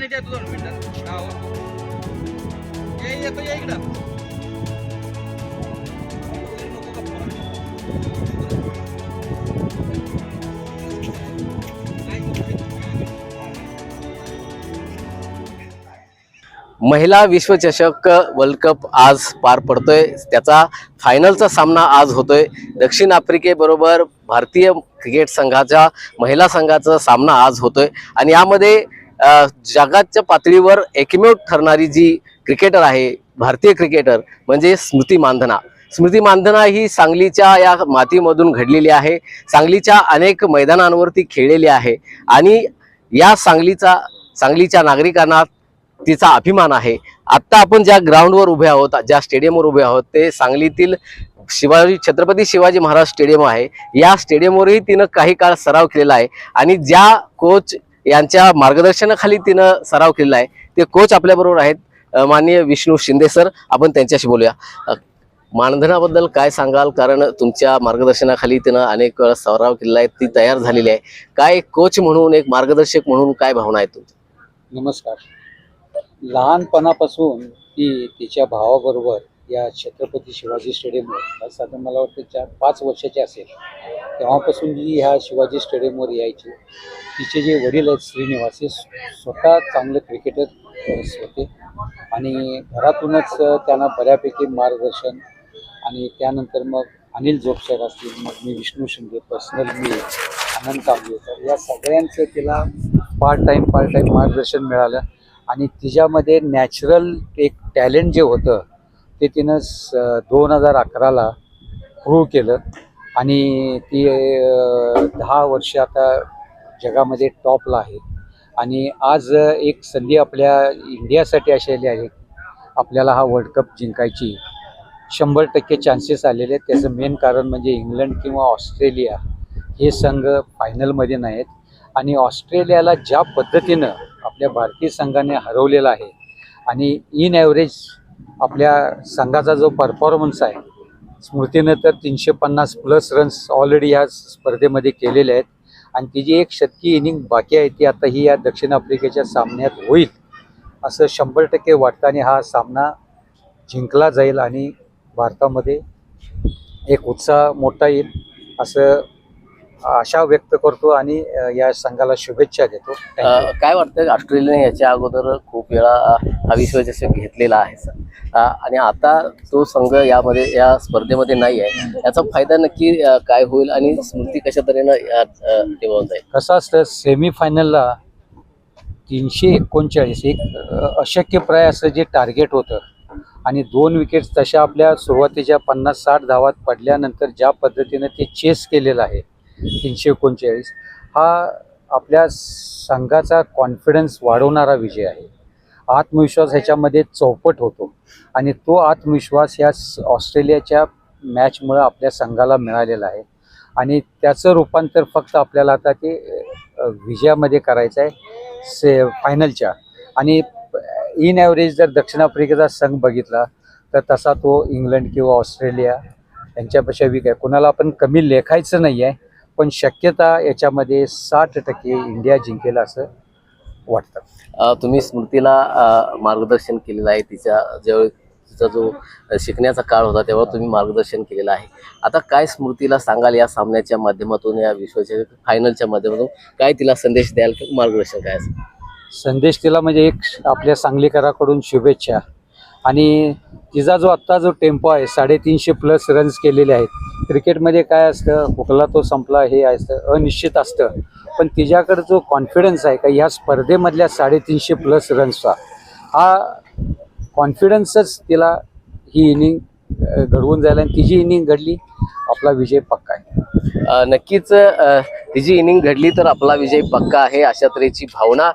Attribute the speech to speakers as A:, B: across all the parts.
A: पाणी देतो दोन मिनिटात. गावात ये येतो या इकडं.
B: महिला विश्वचषक वर्ल्ड कप आज पार पडतोय. त्याचा फायनलचा सामना आज होतोय. दक्षिण आफ्रिकेबरोबर भारतीय क्रिकेट संघाच्या महिला संघाचा सामना आज होतोय. आणि यामध्ये जगाच्या पातळीवर एकमेव ठरणारी जी क्रिकेटर आहे भारतीय क्रिकेटर म्हणजे स्मृती मानधना. स्मृती मानधना ही सांगलीच्या या मातीमधून घडलेली आहे. सांगलीच्या अनेक मैदानांवरती खेळलेली आहे आणि या सांगलीचा सांगलीच्या नागरिकांना तिचा अभिमान आहे. आत्ता आपण ज्या ग्राउंडवर उभे आहोत ज्या स्टेडियमवर उभे आहोत ते सांगलीतील शिवाजी छत्रपती शिवाजी महाराज स्टेडियम आहे. या स्टेडियमवरही तिनं काही काळ सराव केलेला आहे आणि ज्या कोच यांच्या मार्गदर्शनाखाली तिनं सराव केलेला आहे. ते कोच आपल्याबरोबर आहेत. माननीय विष्णू शिंदे सर. आपण त्यांच्याशी बोलूया. मानधनाबद्दल काय सांगाल? कारण तुमच्या मार्गदर्शनाखाली तिनं अनेक वेळा सराव केलेला आहे. ती तयार झालेली आहे. काय कोच म्हणून एक मार्गदर्शक म्हणून काय भावना आहे तुमची
C: नमस्कार. लहानपणापासून ती तिच्या भावाबरोबर या छत्रपती शिवाजी स्टेडियमवर साधारण मला वाटतं चार पाच वर्षाची असेल तेव्हापासून जी ह्या शिवाजी स्टेडियमवर यायची तिचे जे वडील आहेत श्रीनिवास हे स्वतः चांगले क्रिकेटर होते. आणि घरातूनच त्यांना बऱ्यापैकी मार्गदर्शन आणि त्यानंतर मग अनिल जोपसर असतील मग मी विष्णू शिंदे पर्सनल मी आनंद कांबळेकर या सगळ्यांचं तिला पार्ट टाईम पार्ट टाईम मार्गदर्शन मिळालं. आणि तिच्यामध्ये नॅचरल एक टॅलेंट जे होतं ते तिनं स दोन हजार अकराला प्रूव्ह केलं. आणि ती दहा वर्ष आता जगामध्ये टॉपला आहे. आणि आज एक संधी आपल्या इंडियासाठी अशी आली आहे. आपल्याला हा वर्ल्ड कप जिंकायची शंभर टक्के चान्सेस आलेले आहेत. त्याचं मेन कारण म्हणजे इंग्लंड किंवा ऑस्ट्रेलिया हे संघ फायनलमध्ये नाहीत. आणि ऑस्ट्रेलियाला ज्या पद्धतीनं आपल्या भारतीय संघाने हरवलेला आहे आणि इन ॲव्हरेज आपल्या संघाचा जो परफॉर्मन्स आहे स्मृतीनं तर तीनशे पन्नास प्लस रन्स ऑलरेडी या स्पर्धेमध्ये केलेले आहेत. आणि तिची एक शतकी इनिंग बाकी आहे ती आता ही या दक्षिण आफ्रिकेच्या सामन्यात होईल असं शंभर टक्के वाटताना हा सामना जिंकला जाईल आणि भारतामध्ये एक उत्साह मोठा येईल असं आशा व्यक्त करतो आणि या संघाला शुभेच्छा देतो.
B: काय वाटतं ऑस्ट्रेलियाने याच्या अगोदर खूप वेळा हा विश्वचषक घेतलेला आहे आणि आता तो संघ यामध्ये या स्पर्धेमध्ये नाही आहे. याचा फायदा नक्की काय होईल आणि स्मृती कशा तऱ्हेनं निभावून जाईल
C: कसं असतं सेमीफायनलला तीनशे एकोणचाळीस एक अ, अशक्यप्राय असं जे टार्गेट होतं. आणि दोन विकेट्स तशा आपल्या सुरुवातीच्या पन्नास साठ धावात पडल्यानंतर ज्या पद्धतीनं ते चेस केलेलं आहे तीनशे एकोणचाळीस हा आपल्या संघाचा कॉन्फिडन्स वाढवणारा विजय आहे. आत्मविश्वास ह्याच्यामध्ये चौपट होतो आणि तो आत्मविश्वास या स- ऑस्ट्रेलियाच्या मॅचमुळं आपल्या संघाला मिळालेला आहे. आणि त्याचं रूपांतर फक्त आपल्याला आता ते विजयामध्ये करायचं आहे से फायनलच्या आणि इन ॲव्हरेज जर दक्षिण आफ्रिकेचा संघ बघितला तर तसा तो इंग्लंड किंवा ऑस्ट्रेलिया यांच्यापेक्षा वीक आहे. कोणाला आपण कमी लेखायचं नाही आहे पण शक्यता याच्यामध्ये साठ टक्के इंडिया जिंकेल असं वाटतं.
B: तुम्ही स्मृतीला मार्गदर्शन केलेलं आहे. तिच्या ज्यावेळी तिचा जो शिकण्याचा काळ होता तेव्हा तुम्ही मार्गदर्शन केलेलं आहे. आता काय स्मृतीला सांगाल या सामन्याच्या माध्यमातून या विश्वचषक फायनलच्या माध्यमातून? काय तिला संदेश द्याल? किंवा मार्गदर्शन काय असेल?
C: संदेश तिला म्हणजे एक आपल्या सांगलीकराकडून शुभेच्छा. आणि तिचा जो आत्ता जो टेम्पो आहे साडेतीनशे प्लस रन्स केलेले आहेत क्रिकेटमध्ये काय असतं हुकला तो संपला हे असतं अनिश्चित असतं. पण तिच्याकडं जो कॉन्फिडन्स आहे का ह्या स्पर्धेमधल्या साडेतीनशे प्लस रन्सचा हा कॉन्फिडन्सच तिला ही इनिंग घडवून जायला आणि तिची इनिंग घडली आपला विजय पक्का आहे.
B: नक्कीच तिची इनिंग घडली तर आपला विजय पक्का आहे अशा तऱ्हेची भावना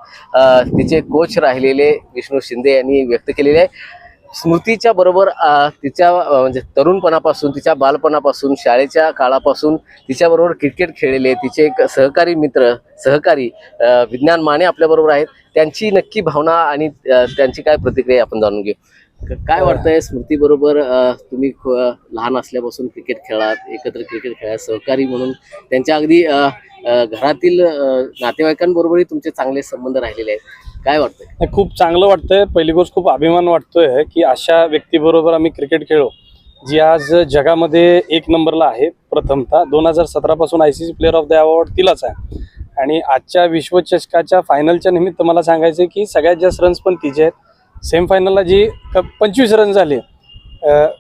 B: तिचे कोच राहिलेले विष्णू शिंदे यांनी व्यक्त केलेली आहे. स्मृतीच्या बरोबर तिच्या म्हणजे तरुणपणापासून तिच्या बालपणापासून शाळेच्या काळापासून तिच्याबरोबर क्रिकेट खेळलेले तिचे एक सहकारी मित्र सहकारी विज्ञान माने आपल्याबरोबर आहेत. त्यांची नक्की भावना आणि त्यांची काय प्रतिक्रिया आपण जाणून घेऊ. काय वाटतंय स्मृती बरोबर तुम्ही ख- लहान असल्यापासून क्रिकेट खेळात एकत्र क्रिकेट खेळात सहकारी म्हणून त्यांच्या अगदी घरातील नातेवाईकांबरोबरही तुमचे चांगले संबंध राहिलेले आहेत. काय वाटतंय?
D: खूप चांगलं वाटतंय. पहिली गोष्ट खूप अभिमान वाटतोय की अशा व्यक्तीबरोबर आम्ही क्रिकेट खेळू जी आज जगामध्ये एक नंबरला आहे प्रथमतः. दोन हजार सतरा पासून I C C player of the award तिलाच आहे. आणि आजच्या विश्वचषकाच्या फायनलच्या निमित्त मला सांगायचं आहे की सगळ्यात जास्त रन्स पण तिचे आहेत. सेमीफायनलला जी क पंचवीस रन झाले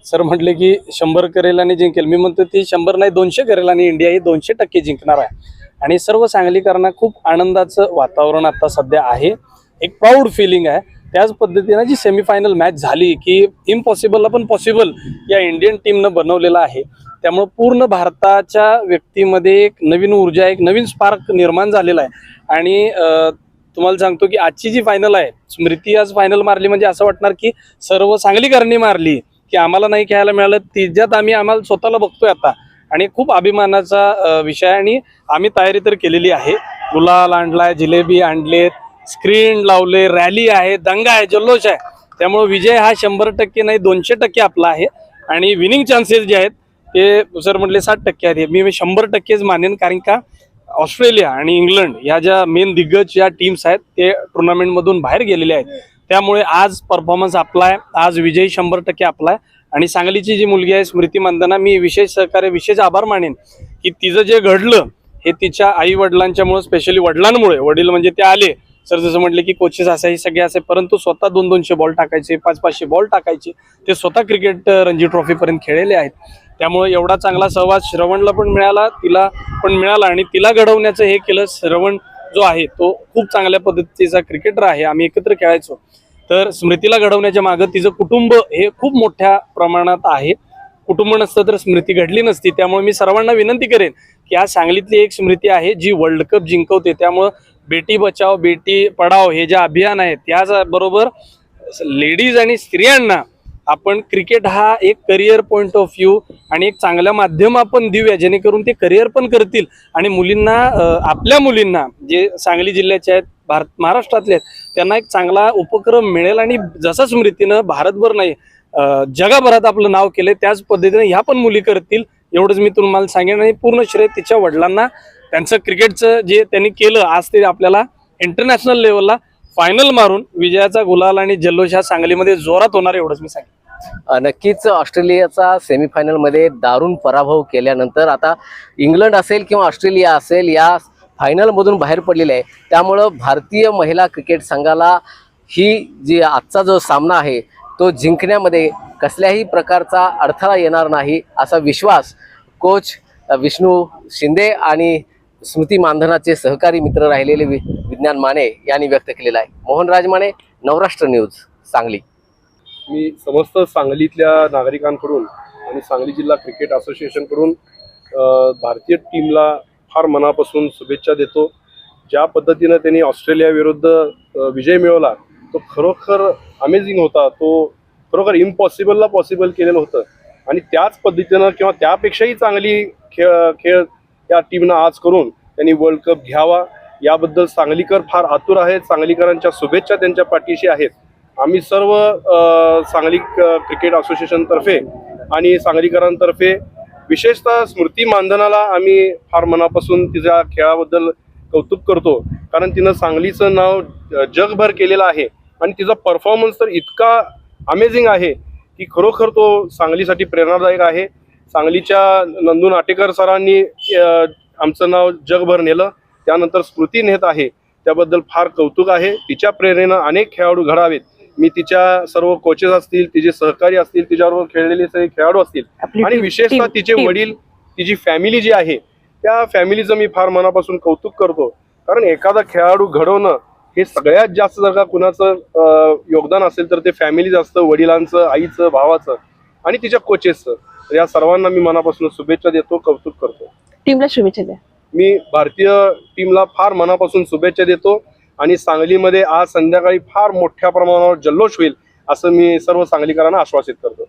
D: सर म्हटले की शंभर करेल आणि जिंकेल. मी म्हणतो ती शंभर नाही दोनशे करेल आणि इंडिया ही दोनशे टक्के जिंकणार आहे. आणि सर्व सांगलीकरांना खूप आनंदाचं वातावरण आता सध्या आहे. एक प्राऊड फिलिंग आहे. त्याच पद्धतीनं जी सेमीफायनल मॅच झाली की इम्पॉसिबलला पण पॉसिबल या इंडियन टीमनं बनवलेलं आहे. त्यामुळं पूर्ण भारताच्या व्यक्तीमध्ये एक नवीन ऊर्जा एक नवीन स्पार्क निर्माण झालेला आहे. आणि तुम्हाला सांगतो की आजची जी फायनल आहे स्मृती आज फायनल मारली म्हणजे असं वाटणार की सर्व सांगलीकरांनी मारली की आम्हाला नाही खेळायला मिळालं. तिच्यात आम्ही आम्हाला स्वतःला बघतोय आता. आणि खूप अभिमानाचा विषय आणि आम्ही तयारी तर केलेली आहे. गुलाल आणलाय जिलेबी आणलेत स्क्रीन लावले रॅली आहे दंगा आहे जल्लोष आहे. त्यामुळे विजय हा शंभर टक्के नाही दोनशे टक्के आपला आहे. आणि विनिंग चान्सेस जे आहेत ते सर म्हटले साठ टक्के आहेत. मी शंभर टक्केच मानेन कारण का ऑस्ट्रेलिया आणि इंग्लंड ह्या ज्या मेन दिग्गज ज्या टीम्स आहेत ते टुर्नामेंटमधून बाहेर गेलेले आहेत. त्यामुळे आज परफॉर्मन्स आपला आहे. आज विजय शंभर टक्के आपला आहे. आणि सांगलीची जी मुलगी आहे स्मृती मंदना मी विशेष सहकार्य विशेष आभार मानेन की तिचं जे घडलं हे तिच्या आई वडिलांच्यामुळे स्पेशली वडिलांमुळे वडील म्हणजे ते आले सर जसं म्हटले की कोचेस असायचे हे सगळे असे परंतु स्वतः दोन दोनशे बॉल टाकायचे पाच पाचशे बॉल टाकायचे ते स्वतः क्रिकेट रणजी ट्रॉफीपर्यंत खेळलेले आहेत. त्यामुळे एवढा चांगला सहवास श्रवणला पण मिळाला तिला पण मिळाला आणि तिला घडवण्याचं हे केलं श्रवण जो आहे तो खूप चांगल्या पद्धतीचा क्रिकेटर आहे आम्ही एकत्र खेळायचो. तर स्मृतीला घडवण्याच्या मागं तिचं कुटुंब हे खूप मोठ्या प्रमाणात आहे. कुटुंब नसतं तर स्मृती घडली नसती त्यामुळे मी सर्वांना विनंती करेन की आज सांगलीतली एक स्मृती आहे जी वर्ल्ड कप जिंकवते. त्यामुळं बेटी बचाव बेटी पढाव हे जे अभियान आहे त्याचबरोबर लेडीज आणि स्त्रियांना आपण क्रिकेट हा एक करिअर पॉईंट ऑफ व्ह्यू आणि एक चांगल्या माध्यम आपण देऊया जेणेकरून ते करिअर पण करतील. आणि मुलींना आपल्या मुलींना जे सांगली जिल्ह्याचे आहेत भारत महाराष्ट्रातले आहेत त्यांना एक चांगला उपक्रम मिळेल आणि जसं स्मृतीनं भारतभर नाही अं, जगभरात आपलं नाव केलं त्याच पद्धतीने ह्या पण मुली करतील. एवढंच मी तुम्हाला सांगेन. आणि पूर्ण श्रेय तिच्या वडिलांना. त्यांचं क्रिकेटचं जे त्यांनी केलं आज ते आपल्याला इंटरनॅशनल लेवलला फायनल मारून विजयाचा गुलाल आणि जल्लोष ह्या सांगलीमध्ये जोरात होणार एवढंच मी सांगेन.
B: नक्कीच ऑस्ट्रेलियाचा सेमीफायनलमध्ये दारुण पराभव केल्यानंतर आता इंग्लंड असेल किंवा ऑस्ट्रेलिया असेल या फायनलमधून बाहेर पडलेले आहे. त्यामुळं भारतीय महिला क्रिकेट संघाला ही जी आजचा जो सामना आहे तो जिंकण्यामध्ये कसल्याही प्रकारचा अडथळा येणार नाही असा विश्वास कोच विष्णू शिंदे आणि स्मृती मानधनाचे सहकारी मित्र राहिलेले वि विज्ञान माने यांनी व्यक्त केलेला आहे. मोहनराज माने नवराष्ट्र न्यूज सांगली.
E: मी समस्त सांगलीतल्या नागरिकांकडून आणि सांगली जिल्हा क्रिकेट असोसिएशनकडून भारतीय टीमला फार मनापासून शुभेच्छा देतो. ज्या पद्धतीनं त्यांनी ऑस्ट्रेलियाविरुद्ध विजय मिळवला तो खरोखर अमेझिंग होता. तो खरोखर इम्पॉसिबलला पॉसिबल केलेलं होतं. आणि त्याच पद्धतीनं किंवा त्यापेक्षाही चांगली खेळ खेळ त्या टीमनं आज करून त्यांनी वर्ल्ड कप घ्यावा. याबद्दल सांगलीकर फार आतुर आहेत. सांगलीकरांच्या शुभेच्छा त्यांच्या पाठीशी आहेत. आम्ही सर्व सांगली क्रिकेट असोसिएशनतर्फे आणि सांगलीकरांतर्फे विशेषतः स्मृती मानधनाला आम्ही फार मनापासून तिच्या खेळाबद्दल कौतुक करतो. कारण तिनं सांगलीचं नाव जगभर केलेलं आहे. आणि तिचा परफॉर्मन्स तर इतका अमेझिंग आहे की खरोखर तो सांगलीसाठी प्रेरणादायक आहे. सांगलीच्या नंदू नाटेकर सरांनी आमचं नाव जगभर नेलं. त्यानंतर स्मृती नेत आहे. त्याबद्दल फार कौतुक आहे. तिच्या प्रेरणेनं अनेक खेळाडू घडावेत. मी तिच्या सर्व कोचेस असतील तिचे सहकारी असतील तिच्याबरोबर खेळलेले सगळे खेळाडू असतील. आणि विशेषतः तिचे वडील तिची फॅमिली जी आहे त्या फॅमिलीचं मी फार मनापासून कौतुक करतो. कारण एखादा खेळाडू घडवणं हे सगळ्यात जास्त जर का कुणाचं योगदान असेल तर ते फॅमिलीच असतं वडिलांचं आईचं भावाचं आणि तिच्या कोचेसचं या सर्वांना मी मनापासून शुभेच्छा देतो कौतुक करतो.
F: टीमला शुभेच्छा द्या.
E: मी भारतीय टीमला फार मनापासून शुभेच्छा देतो आणि सांगलीमध्ये आज संध्याकाळी फार मोठ्या प्रमाणावर जल्लोष होईल असं मी सर्व सांगलीकरांना आश्वासित करतो.